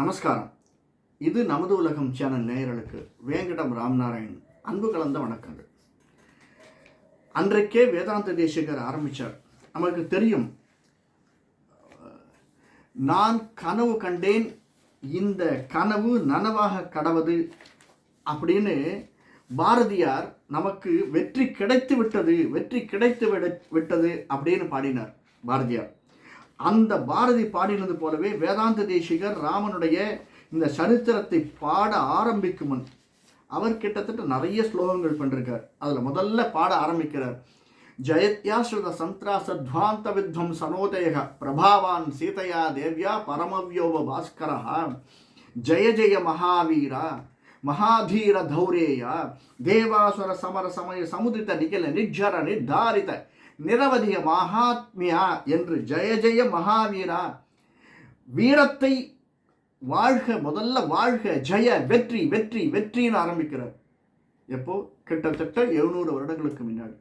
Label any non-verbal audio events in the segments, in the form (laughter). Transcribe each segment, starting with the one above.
நமஸ்காரம். இது நமது உலகம் சேனல் நேயர்களுக்கு வேங்கடம் ராம்நாராயண் அன்பு கலந்த வணக்கங்கள். அன்றைக்கே வேதாந்த தேசிகர் ஆரம்பித்தார் நமக்கு தெரியும் நான் கனவு கண்டேன் இந்த கனவு நனவாக கடவது அப்படின்னு பாரதியார் நமக்கு வெற்றி கிடைத்து விட்டது வெற்றி கிடைத்து விட- விட்டது அப்படின்னு பாடினார் பாரதியார். அந்த பாரதி பாடினது போலவே வேதாந்த தேசிகர் ராமனுடைய இந்த சரித்திரத்தை பாட ஆரம்பிக்கும் முன் அவர் கிட்டத்தட்ட நிறைய ஸ்லோகங்கள் பண்ணிருக்கார். அதில் முதல்ல பாட ஆரம்பிக்கிறார். ஜெயத்யாஸ்ருத சந்திராசத்வாந்த வித்வம் சனோதயக பிரபாவான் சீதையா தேவ்யா பரமவியோப பாஸ்கரா ஜெய ஜெய மகாவீரா மகாதீர தௌரேயா தேவாசுர சமர சமய சமுதித நிகில நிஜர நிர்தாரித நிரவதிய மகாத்மியா என்று ஜெய ஜெய மகாவீரா. வீரத்தை வாழ்க முதல்ல வாழ்க ஜெய வெற்றி வெற்றி வெற்றின்னு ஆரம்பிக்கிறார். எப்போ? கிட்டத்தட்ட எழுநூறு வருடங்களுக்கு முன்னாடி.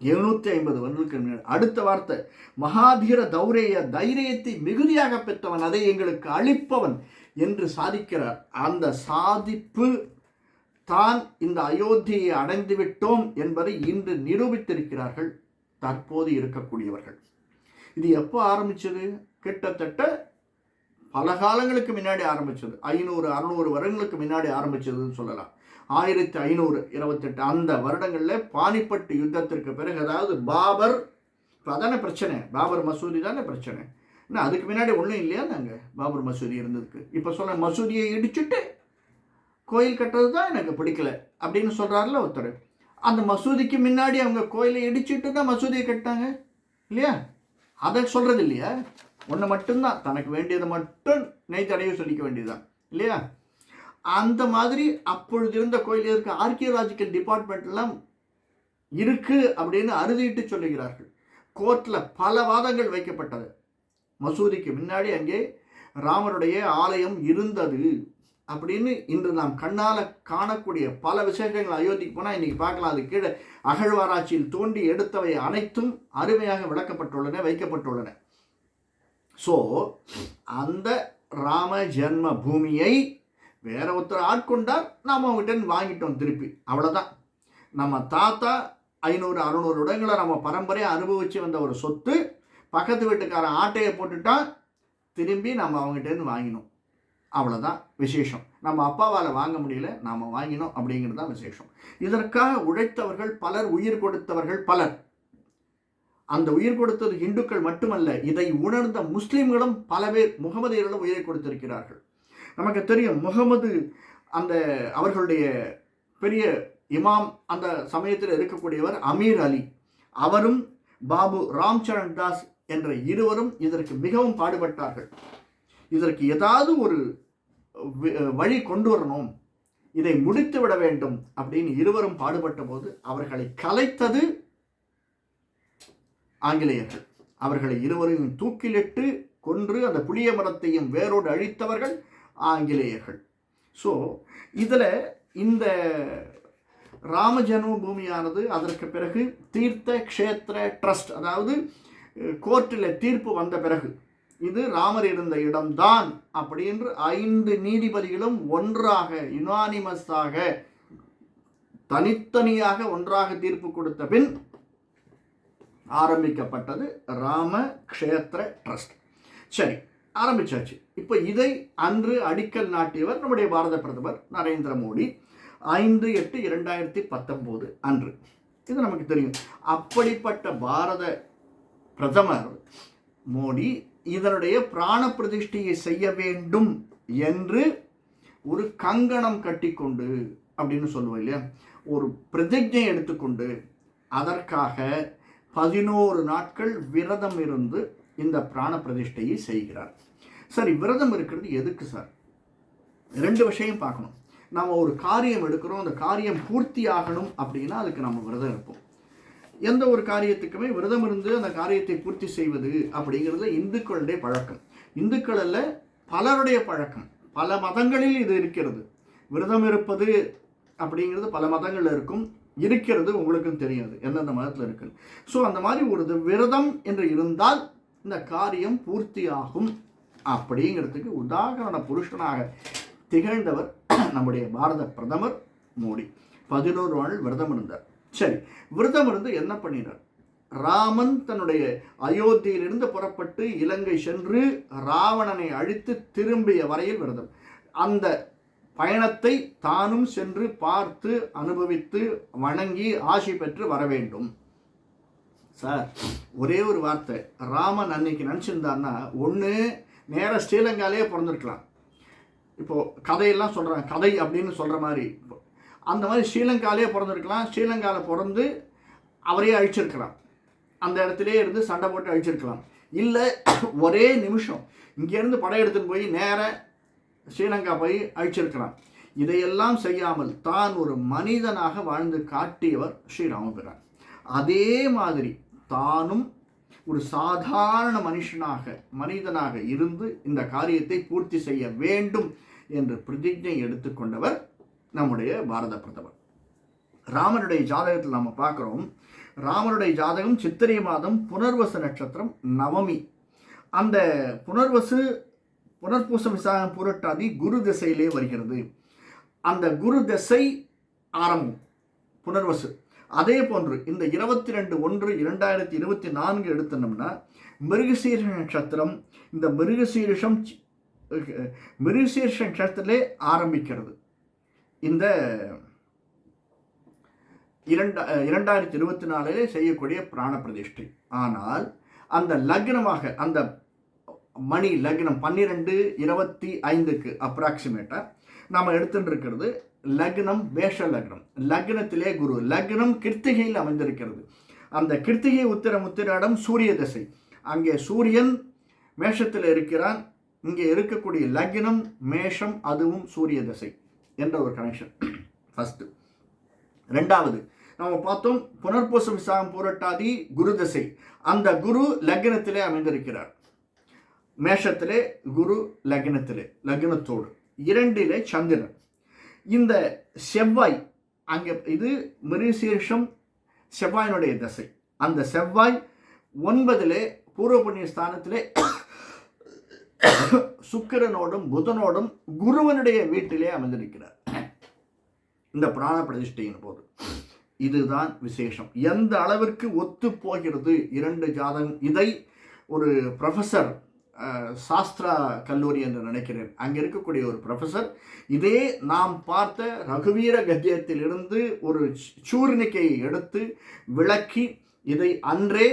எழுநூத்தி ஐம்பது வருடங்களுக்கு முன்னாடி. அடுத்த வார்த்தை மகாதீர தௌரேய தைரியத்தை மிகுதியாக பெற்றவன் அதை எங்களுக்கு அளிப்பவன் என்று சாதிக்கிறார். அந்த சாதிப்பு தான் இந்த அயோத்தியை அடைந்து விட்டோம் என்பதை இன்று நிரூபித்திருக்கிறார்கள் தற்போது இருக்கக்கூடியவர்கள். இது எப்போ ஆரம்பிச்சது? கிட்டத்தட்ட பல காலங்களுக்கு முன்னாடி ஆரம்பிச்சது. ஐநூறு அறுநூறு வருடங்களுக்கு முன்னாடி ஆரம்பிச்சதுன்னு சொல்லலாம். ஆயிரத்தி ஐநூறு இருபத்தெட்டு அந்த வருடங்களில் பானிப்பட்டு யுத்தத்திற்கு பிறகு அதாவது பாபர் இப்போ அதானே பிரச்சனை. பாபர் மசூதி தானே பிரச்சனை. என்ன அதுக்கு முன்னாடி ஒன்றும் இல்லையா நாங்கள் பாபர் மசூதி இருந்ததுக்கு. இப்போ சொன்ன மசூதியை இடிச்சுட்டு கோயில் கட்டுறது தான் எனக்கு பிடிக்கல அப்படின்னு சொல்கிறாருல ஒருத்தர். அந்த மசூதிக்கு முன்னாடி அவங்க கோயிலை இடிச்சிட்டு தான் மசூதியை கட்டினாங்க இல்லையா? அதை சொல்கிறது இல்லையா? ஒன்று மட்டும்தான். தனக்கு வேண்டியதை மட்டும் நெய்த்தடையும் சொல்லிக்க வேண்டியதுதான் இல்லையா? அந்த மாதிரி அப்பொழுது இருந்த கோயில் இருக்க ஆர்கியலாஜிக்கல் டிபார்ட்மெண்ட்லாம் இருக்குது அப்படின்னு அறுதிட்டு சொல்லுகிறார்கள். கோர்ட்டில் பல வாதங்கள் வைக்கப்பட்டது. மசூதிக்கு முன்னாடி அங்கே ராமருடைய ஆலயம் இருந்தது. அப்படின்னு இன்று நாம் கண்ணால் காணக்கூடிய பல விசேஷங்கள் அயோத்திக்கு போனால் இன்றைக்கி பார்க்கலாம். அது கீழே அகழ்வாராய்ச்சியில் தோண்டி எடுத்தவை அனைத்தும் அருமையாக விளக்கப்பட்டுள்ளன வைக்கப்பட்டுள்ளன. ஸோ அந்த ராம ஜென்ம பூமியை வேற ஒருத்தர் ஆட்கொண்டார் நாம் அவங்ககிட்ட வாங்கிட்டோம் திருப்பி. அவ்வளோதான் நம்ம தாத்தா ஐநூறு அறுநூறு இடங்களை நம்ம பரம்பரையாக அனுபவித்து வந்த ஒரு சொத்து பக்கத்து வீட்டுக்காரன் ஆட்டையை போட்டுட்டா திரும்பி நம்ம அவங்ககிட்டேருந்து வாங்கினோம். அவ்வளோதான் விசேஷம். நம்ம அப்பாவால் வாங்க முடியல நாம் வாங்கினோம் அப்படிங்கிறது தான் விசேஷம். இதற்காக உழைத்தவர்கள் பலர் உயிர் கொடுத்தவர்கள் பலர். அந்த உயிர் கொடுத்தது இந்துக்கள் மட்டுமல்ல இதை உணர்ந்த முஸ்லீம்களும் பல பேர் முகமதியர்களும் உயிரை கொடுத்திருக்கிறார்கள். நமக்கு தெரியும் முகமது அந்த அவர்களுடைய பெரிய இமாம் அந்த சமயத்தில் இருக்கக்கூடியவர் அமீர் அலி. அவரும் பாபு ராம்சரண் தாஸ் என்ற இருவரும் இதற்கு மிகவும் பாடுபட்டார்கள். இதற்கு ஏதாவது ஒரு வழி கொண்டு வரணும். இதை முடித்து விட வேண்டும் அப்படின்னு இருவரும் பாடுபட்ட போது அவர்களை கலைத்தது ஆங்கிலேயர்கள். அவர்களை இருவரையும் தூக்கிலிட்டு கொன்று அந்த புளிய மரத்தையும் வேரோடு அழித்தவர்கள் ஆங்கிலேயர்கள். ஸோ இதில் இந்த ராம ஜென்மபூமியானது அதற்கு பிறகு தீர்த்த க்ஷேத்திர ட்ரஸ்ட் அதாவது கோர்ட்டில் தீர்ப்பு வந்த பிறகு இது ராமர் இருந்த இடம்தான் அப்படின்று ஐந்து நீதிபதிகளும் ஒன்றாக யுனானிமஸாக தனித்தனியாக ஒன்றாக தீர்ப்பு கொடுத்த பின் ஆரம்பிக்கப்பட்டது ராம க்ஷேத்திர ட்ரஸ்ட் சரி ஆரம்பிச்சாச்சு. இப்போ இதை அன்று அடிக்கல் நாட்டியவர் நம்முடைய பாரத பிரதமர் நரேந்திர மோடி ஐந்து எட்டு இரண்டாயிரத்தி பத்தொம்போது அன்று. இது நமக்கு தெரியும். அப்படிப்பட்ட பாரத பிரதமர் மோடி இதனுடைய பிராண பிரதிஷ்டையை செய்ய வேண்டும் என்று ஒரு கங்கணம் கட்டிக்கொண்டு அப்படின்னு சொல்லுவோம் இல்லையா? ஒரு பிரதிஜை எடுத்துக்கொண்டு அதற்காக பதினோரு நாட்கள் விரதம் இருந்து இந்த பிராண பிரதிஷ்டையை செய்கிறார். சரி விரதம் இருக்கிறது எதுக்கு சார்? ரெண்டு விஷயம் பார்க்கணும். நம்ம ஒரு காரியம் எடுக்கிறோம் அந்த காரியம் பூர்த்தி ஆகணும் அப்படின்னா அதுக்கு நம்ம விரதம் இருப்போம். எந்த ஒரு காரியத்துக்குமே விரதம் இருந்து அந்த காரியத்தை பூர்த்தி செய்வது அப்படிங்கிறது இந்துக்களுடைய பழக்கம். இந்துக்கள் அல்ல பலருடைய பழக்கம். பல மதங்களில் இது இருக்கிறது. விரதம் இருப்பது அப்படிங்கிறது பல மதங்களில் இருக்கும். இருக்கிறது உங்களுக்கும் தெரியாது. எந்தெந்த மதத்தில் இருக்கு ஸோ அந்த மாதிரி ஒரு விரதம் என்று இருந்தால் இந்த காரியம் பூர்த்தியாகும் அப்படிங்கிறதுக்கு உதாகரண புருஷனாக திகழ்ந்தவர் நம்முடைய பாரத பிரதமர் மோடி. பதினோரு நாள் விரதம் இருந்தார். சரி விரதம் இருந்து என்ன பண்ணினார்? ராமன் தன்னுடைய அயோத்தியிலிருந்து புறப்பட்டு இலங்கை சென்று ராவணனை அழித்து திரும்பிய வரையில் விரதம். அந்த பயணத்தை தானும் சென்று பார்த்து அனுபவித்து வணங்கி ஆசி பெற்று வர வேண்டும். சார் ஒரே ஒரு வார்த்தை. ராமன் அன்னைக்கு நினச்சிருந்தான்னா ஒன்று நேராக ஸ்ரீலங்காலேயே பிறந்திருக்கலாம். இப்போது கதையெல்லாம் சொல்கிறாங்க கதை அப்படின்னு சொல்கிற மாதிரி அந்த மாதிரி ஸ்ரீலங்காலே பிறந்திருக்கலாம். ஸ்ரீலங்காவில் பிறந்து அவரே அழிச்சிருக்கலாம். அந்த இடத்துலயே இருந்து சண்டை போட்டு அழிச்சிருக்கலாம். இல்லை ஒரே நிமிஷம். இங்கேருந்து படையெடுத்துன்னு போய் நேராக ஸ்ரீலங்கா போய் அழிச்சிருக்கலாம். இதையெல்லாம் செய்யாமல் தான் ஒரு மனிதனாக வாழ்ந்து காட்டியவர் ஸ்ரீராமபிரான் அதே மாதிரி தானும் ஒரு சாதாரண மனுஷனாக மனிதனாக இருந்து இந்த காரியத்தை பூர்த்தி செய்ய வேண்டும் என்று பிரதிஜை எடுத்துக்கொண்டவர் நம்முடைய பாரத பிரதமர். ராமனுடைய ஜாதகத்தில் நம்ம பார்க்குறோம். ராமனுடைய ஜாதகம் சித்திரை மாதம் புனர்வசு நட்சத்திரம் நவமி. அந்த புனர்வசு புனர்பூச விசாகம் புரட்டாதி குரு திசையிலே வருகிறது. அந்த குரு திசை ஆரம்பம் புனர்வசு. அதே போன்று இந்த இருபத்தி ரெண்டு ஒன்று இரண்டாயிரத்தி இருபத்தி நான்கு எடுத்தோம்னா மிருகசீர்ஷ நட்சத்திரம் இந்த மிருகசீரிஷம் மிருகசீர்ஷ நட்சத்திரத்திலே ஆரம்பிக்கிறது. இந்த இரண்டா இரண்டாயிரத்தி இருபத்தி நாலிலே செய்யக்கூடிய பிராண பிரதிஷ்டை ஆனால் அந்த லக்னமாக அந்த மணி லக்னம் பன்னிரெண்டு இருபத்தி ஐந்துக்கு அப்ராக்சிமேட்டாக நாம் எடுத்துட்டு இருக்கிறது லக்னம் வேஷ லக்னம். லக்னத்திலே குரு லக்னம் கிருத்திகையில் அமைந்திருக்கிறது. அந்த கிருத்திகை உத்திர முத்திராடம் சூரிய திசை. அங்கே சூரியன் மேஷத்தில் இருக்கிறான். இங்கே இருக்கக்கூடிய லக்னம் மேஷம் அதுவும் சூரிய திசை. என்ற ஒரு கனெக்ஷன் ஃபஸ்ட்டு ரெண்டாவது நம்ம பார்த்தோம் புனர்பூச விசாகம் புரட்டாதி குரு திசை. அந்த குரு லக்னத்திலே அமைந்திருக்கிறார். மேஷத்திலே குரு லக்னத்திலே லக்னத்தோடு. இரண்டிலே சந்திரன். இந்த செவ்வாய் அங்கே இது மிருசீர்ஷம் செவ்வாயினுடைய தசை. அந்த செவ்வாய் ஒன்பதிலே பூர்வ புண்ணிய ஸ்தானத்திலே (coughs) சுக்கிரனோடும் புதனோடும் குருவனுடைய வீட்டிலே அமைந்திருக்கிறார். (coughs) இந்த பிராண பிரதிஷ்டையின் போது. இதுதான் விசேஷம். எந்த அளவிற்கு ஒத்து போகிறது இரண்டு ஜாதகம். இதை ஒரு ப்ரொஃபஸர் சாஸ்திரா கல்லூரி என்று நினைக்கிறேன். அங்கே இருக்கக்கூடிய ஒரு ப்ரொஃபஸர் இதே நாம் பார்த்த ரகுவீர கத்தியத்திலிருந்து ஒரு சூர்ணிக்கையை எடுத்து விளக்கி இதை அன்றே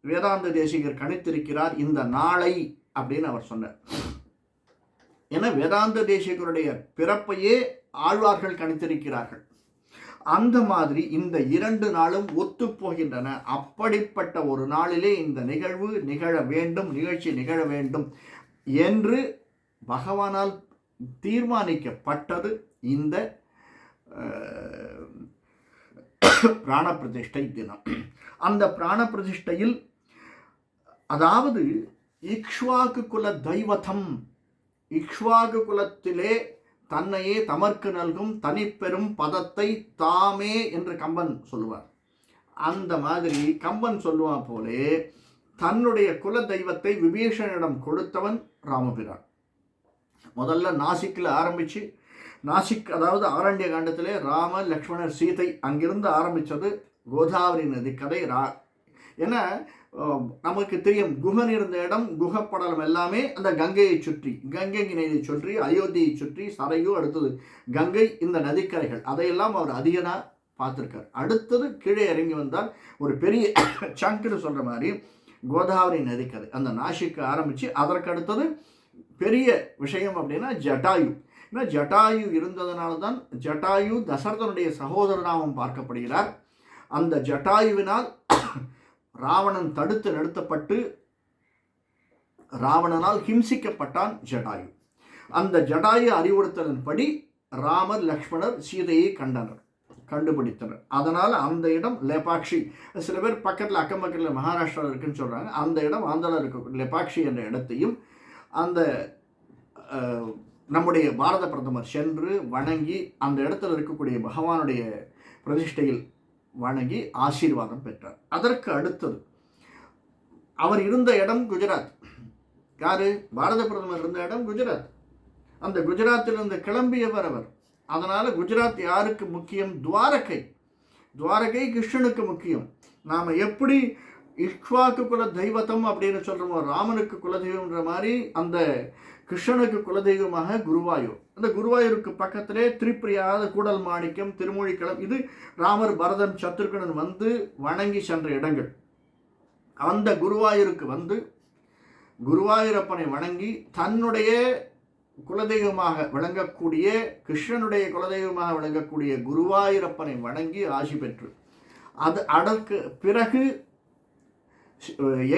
வேதாந்த தேசிகர் கணித்திருக்கிறார். இந்த நாளை அப்படின்னு அவர் சொன்னார். என வேதாந்த தேசிகருடைய பிறப்பையே ஆழ்வார்கள் கணித்திருக்கிறார்கள். அந்த மாதிரி இந்த இரண்டு நாளும் ஒத்துப்போகின்றன அப்படிப்பட்ட ஒரு நாளிலே இந்த நிகழ்வு நிகழ வேண்டும் நிகழ்ச்சி நிகழ வேண்டும் என்று பகவானால் தீர்மானிக்கப்பட்டது இந்த பிராண பிரதிஷ்டை தினம். அந்த பிராண பிரதிஷ்டையில் அதாவது இக்ஷ்வாக்கு குல தெய்வதம் இக்ஷ்வாகு குலத்திலே தன்னையே தமர்க்கு நல்கும் தனிப்பெரும் பதத்தை தாமே என்று கம்பன் சொல்லுவார். அந்த மாதிரி கம்பன் சொல்லுவான் போலே தன்னுடைய குல தெய்வத்தை விபீஷனிடம் கொடுத்தவன் ராமபிரான். முதல்ல நாசிக்கில் ஆரம்பித்து நாசிக் அதாவது ஆரண்ய காண்டத்திலே ராம லக்ஷ்மணர் சீதை அங்கிருந்து ஆரம்பித்தது கோதாவரி நதி கதை ரா ஏன்னா நமக்கு தெரியும் குகன் இருந்த இடம் குகப்படலம் எல்லாமே அந்த கங்கையை சுற்றி கங்கை நதியை சுற்றி அயோத்தியை சுற்றி சரையும் அடுத்தது கங்கை இந்த நதிக்கரைகள். அதையெல்லாம் அவர் அதிகனாக பார்த்துருக்கார். அடுத்தது கீழே இறங்கி வந்தால் ஒரு பெரிய (coughs) சங்குன்னு சொல்கிற மாதிரி கோதாவரி நதிக்கரை. அந்த நாசிக்கு ஆரம்பித்து அதற்கு அடுத்தது பெரிய விஷயம் அப்படின்னா ஜட்டாயு. ஏன்னா ஜட்டாயு இருந்ததுனால தான் ஜட்டாயு தசரதனுடைய சகோதரனாகவும் பார்க்கப்படுகிறார். அந்த ஜட்டாயுவினால் ராவணன் தடுத்து நிறுத்தப்பட்டு ராவணனால் ஹிம்சிக்கப்பட்டான் ஜடாயு. அந்த ஜடாயு அறிவுறுத்தலின்படி ராமர் லக்ஷ்மணர் சீதையை கண்டனர் கண்டுபிடித்தனர். அதனால் அந்த இடம் லெபாக்ஷி. சில பேர் பக்கத்தில் அக்கம் பக்கத்தில் மகாராஷ்டிரா இருக்குன்னு சொல்கிறாங்க அந்த இடம் ஆந்திராவில் இருக்க. லெபாக்ஷி என்ற இடத்தையும் அந்த நம்முடைய பாரத பிரதமர் சென்று வணங்கி அந்த இடத்துல இருக்கக்கூடிய பகவானுடைய பிரதிஷ்டையில் வணங்கி ஆசீர்வாதம் பெற்றார். அதற்கு அடுத்தது அவர் இருந்த இடம் குஜராத். யாரு? பாரத பிரதமர் இருந்த இடம் குஜராத். அந்த குஜராத்திலிருந்து கிளம்பியவர் அவர். அதனால் குஜராத் யாருக்கு முக்கியம்? துவாரகை. துவாரகை கிருஷ்ணனுக்கு முக்கியம். நாம் எப்படி இஷ்வாக்கு குல தெய்வத்தம் அப்படின்னு சொல்கிறோம் ராமனுக்கு குலதெய்வம்ன்ற மாதிரி அந்த கிருஷ்ணனுக்கு குலதெய்வமாக குருவாயூர். அந்த குருவாயூருக்கு பக்கத்திலே திரிப்பிரியாத கூடல் மாணிக்கம் திருமொழிக்களம் இது ராமர் பரதன் சத்ருகனன் வந்து வணங்கி சென்ற இடங்கள். அந்த குருவாயூருக்கு வந்து குருவாயூரப்பனை வணங்கி தன்னுடைய குலதெய்வமாக விளங்கக்கூடிய கிருஷ்ணனுடைய குலதெய்வமாக விளங்கக்கூடிய குருவாயூரப்பனை வணங்கி ஆசி பெற்று அது அதற்கு பிறகு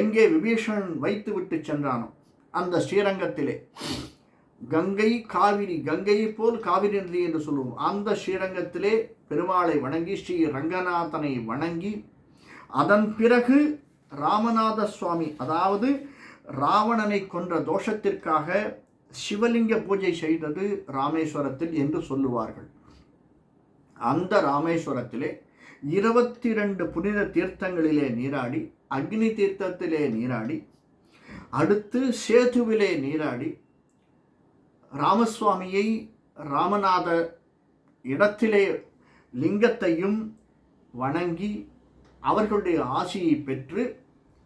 எங்கே விபீஷணன் வைத்து விட்டு சென்றானோ அந்த ஸ்ரீரங்கத்திலே. கங்கை காவிரி கங்கையை போல் காவிரி நதி என்று சொல்லுவோம். அந்த ஸ்ரீரங்கத்திலே பெருமாளை வணங்கி ஸ்ரீ ரங்கநாதனை வணங்கி அதன் பிறகு ராமநாத சுவாமி அதாவது ராவணனை கொன்ற தோஷத்திற்காக சிவலிங்க பூஜை செய்தது ராமேஸ்வரத்தில் என்று சொல்லுவார்கள். அந்த ராமேஸ்வரத்திலே இருபத்தி ரெண்டு புனித தீர்த்தங்களிலே நீராடி அக்னி தீர்த்தத்திலே நீராடி அடுத்து சேதுவிலே நீராடி ராமசுவாமியை ராமநாத இடத்திலே லிங்கத்தையும் வணங்கி அவர்களுடைய ஆசியை பெற்று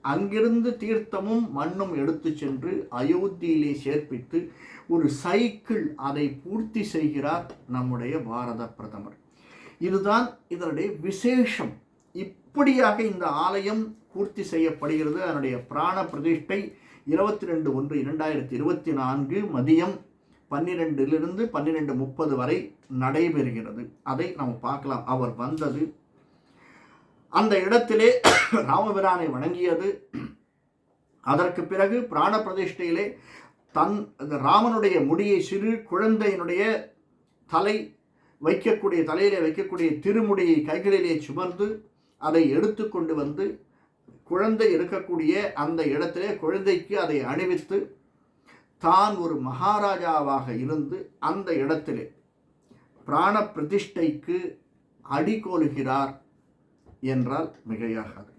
அங்கிருந்து தீர்த்தமும் மண்ணும் எடுத்து சென்று அயோத்தியிலே சேர்ப்பித்து ஒரு சைக்கிள் அதை பூர்த்தி செய்கிறார் நம்முடைய பாரத பிரதமர். இதுதான் இதனுடைய விசேஷம். இப்படியாக இந்த ஆலயம் பூர்த்தி செய்யப்படுகிறது. அதனுடைய பிராண பிரதிஷ்டை இருபத்தி ரெண்டு ஒன்று இரண்டாயிரத்தி இருபத்தி நான்கு மதியம் பன்னிரெண்டிலிருந்து பன்னிரெண்டு முப்பது வரை நடைபெறுகிறது. அதை நாம் பார்க்கலாம். அவர் வந்தது. அந்த இடத்திலே ராமபிரானை வணங்கியது. அதற்கு பிறகு பிராண பிரதிஷ்டையிலே தன் ராமனுடைய முடியை சிறு குழந்தையினுடைய தலை வைக்கக்கூடிய தலையிலே வைக்கக்கூடிய திருமுடியை கைகளிலே சுமந்து அதை எடுத்து கொண்டு வந்து குழந்தை இருக்கக்கூடிய அந்த இடத்திலே குழந்தைக்கு அதை அணிவித்து தான் ஒரு மகாராஜாவாக இருந்து அந்த இடத்திலே பிராண பிரதிஷ்டைக்கு அடிகோலுகிறார் என்றால் மிகையாகாது.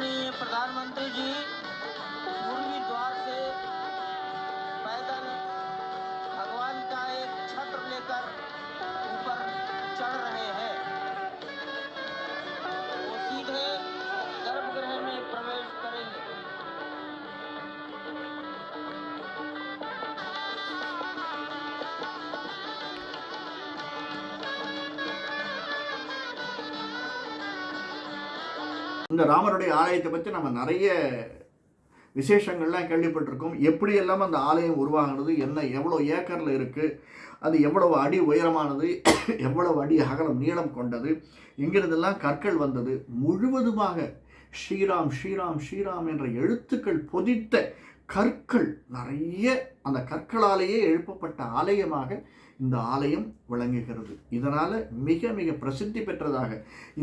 माननीय प्रधानमंत्री जी இந்த ராமருடைய ஆலயத்தை பற்றி நம்ம நிறைய விசேஷங்கள்லாம் கேள்விப்பட்டிருக்கோம். எப்படியெல்லாம் அந்த ஆலயம் உருவாகிறது என்ன எவ்வளோ ஏக்கரில் இருக்குது அது எவ்வளவு அடி உயரமானது (coughs) எவ்வளவு அடி அகலம் நீளம் கொண்டது இங்கிருந்தெல்லாம் கற்கள் வந்தது. முழுவதுமாக ஸ்ரீராம் ஸ்ரீராம் ஸ்ரீராம் என்ற எழுத்துக்கள் பொதித்த கற்கள் நிறைய அந்த கற்களாலேயே எழுப்பப்பட்ட ஆலயமாக இந்த ஆலயம் விளங்குகிறது. இதனால் மிக மிக பிரசித்தி பெற்றதாக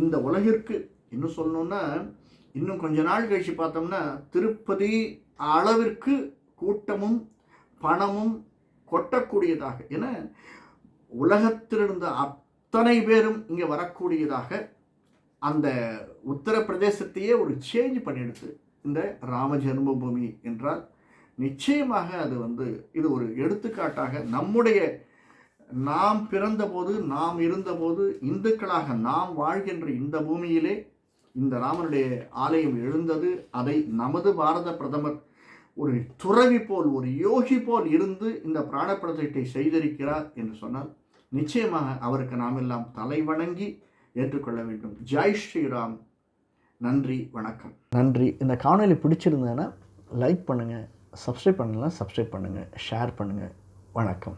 இந்த உலகிற்கு இன்னும் சொல்லணுன்னா இன்னும் கொஞ்ச நாள் கழிச்சு பார்த்தோம்னா திருப்பதி அளவிற்கு கூட்டமும் பணமும் கொட்டக்கூடியதாக என உலகத்திலிருந்த அத்தனை பேரும் இங்கே வரக்கூடியதாக அந்த உத்தரப்பிரதேசத்தையே ஒரு சேஞ்ச் பண்ணிடுது இந்த ராம ஜென்மபூமி என்றால் நிச்சயமாக அது வந்து இது ஒரு எடுத்துக்காட்டாக நம்முடைய நாம் பிறந்தபோது நாம் இருந்தபோது இந்துக்களாக நாம் வாழ்கின்ற இந்த பூமியிலே இந்த ராமனுடைய ஆலயம் எழுந்தது அதை நமது பாரத பிரதமர் ஒரு துறவி போல் ஒரு யோகி போல் இருந்து இந்த பிராண பிராணப்பிரதிஷ்டை செய்திருக்கிறார் என்று சொன்னால் நிச்சயமாக அவருக்கு நாம் எல்லாம் தலை வணங்கி ஏற்றுக்கொள்ள வேண்டும். ஜெய் ஸ்ரீராம். நன்றி வணக்கம். நன்றி. இந்த காணொலி பிடிச்சிருந்தேன்னா லைக் பண்ணுங்கள் சப்ஸ்கிரைப் பண்ணலாம் சப்ஸ்கிரைப் பண்ணுங்கள் ஷேர் பண்ணுங்கள் வணக்கம்.